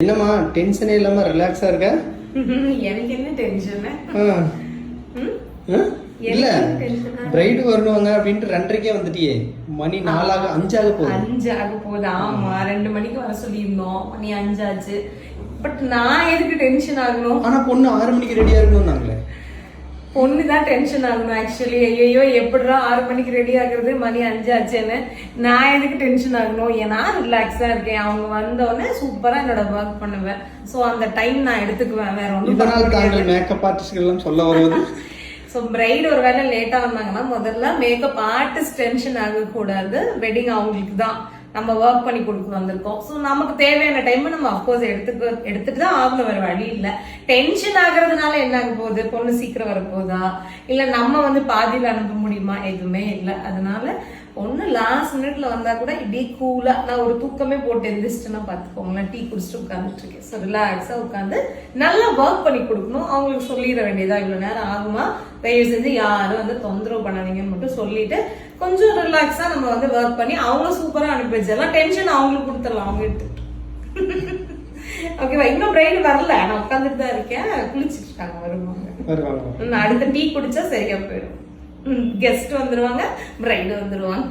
என்னம்மா டென்ஷனே இல்லாம ரிலாக்ஸா இருக்க? எனக்கு என்ன டென்ஷன்? இல்ல. பிரைடு வருவாங்க அப்படின்ட்டு ரெண்டரைக்கே வந்துட்டியே. மணி நாலாக அஞ்சாக போகுது. அஞ்சு ஆக போகுது ஆமா ரெண்டு மணிக்கு வர சொல்லியிருந்தோம். மணி அஞ்சாச்சு. பட் நான் எதுக்கு டென்ஷன் ஆகணும்? ஆனா பொண்ணு ஆறு மணிக்கு ரெடியா இருக்கணும் நாங்களே பொண்ணு தான் டென்ஷன் ஆகணும் ஆக்சுவலி ஐயோ எப்படிடா ஆறு மணிக்கு ரெடி ஆகுறது? மணி அஞ்சாச்சுன்னு நான் எதுக்கு டென்ஷன் ஆகணும்? நான் ரிலாக்ஸா இருக்கேன். அவங்க வந்தோடனே சூப்பரா என்னோட ஒர்க் பண்ணுவேன். சோ அந்த டைம் நான் எடுத்துக்குவேன். வேற ஒன்றும் மேக்கப் ஆர்டிஸ்ட்கள் எல்லாம் சொல்ல வருவது ஸோ பிரைட் ஒரு வேளை லேட்டா வந்தாங்கன்னா முதல்ல மேக்கப் ஆர்டிஸ்ட் டென்ஷன் ஆகக்கூடாது. வெட்டிங் அவங்களுக்கு தான் நம்ம ஒர்க் பண்ணி கொடுத்து வந்திருக்கோம். ஸோ நமக்கு தேவையான டைம் நம்ம அஃப்கோர்ஸ் எடுத்துக்க எடுத்துட்டு தான் ஆகணும். வேற வழி இல்லை. டென்ஷன் ஆகுறதுனால என்ன ஆக போகுது? பொண்ணு சீக்கிரம் வரப்போகுதா இல்லை நம்ம வந்து பாதியில் அனுப்ப முடியுமா? எதுவுமே இல்லை. அதனால லாஸ்ட் மினிட்ல வந்தா கூட இப்படி கூலா நான் ஒரு தூக்கமே போட்டு எந்திரிச்சிட்டேன்னா பார்த்துக்கோங்களேன் டீ குடிச்சிட்டு உட்காந்துட்டு இருக்கேன் ஸோ ரிலாக்ஸாக உட்காந்து நல்லா ஒர்க் பண்ணி கொடுக்கணும். அவங்களுக்கு சொல்லிட வேண்டியதா இவ்வளோ நேரம் ஆகுமா? தயவு செஞ்சு யாரும் வந்து தொந்தரவு பண்ணாதீங்கன்னு மட்டும் சொல்லிட்டு கொஞ்சம் ரிலாக்ஸா நம்ம வந்து ஒர்க் பண்ணி அவங்க சூப்பரா அனுப்பி வச்சிடலாம் டென்ஷன் அவங்களுக்கு கொடுத்துடலாம் அவங்க எடுத்துட்டு ஓகேவா இன்னும் பிரைடு வரல. நான் உட்காந்துட்டு தான் இருக்கேன். குளிச்சிட்டு இருக்காங்க வருவாங்க. அடுத்த டீ குடிச்சா சரியா போயிடும். கெஸ்ட் வந்துருவாங்க பிரைடு வந்துருவாங்க.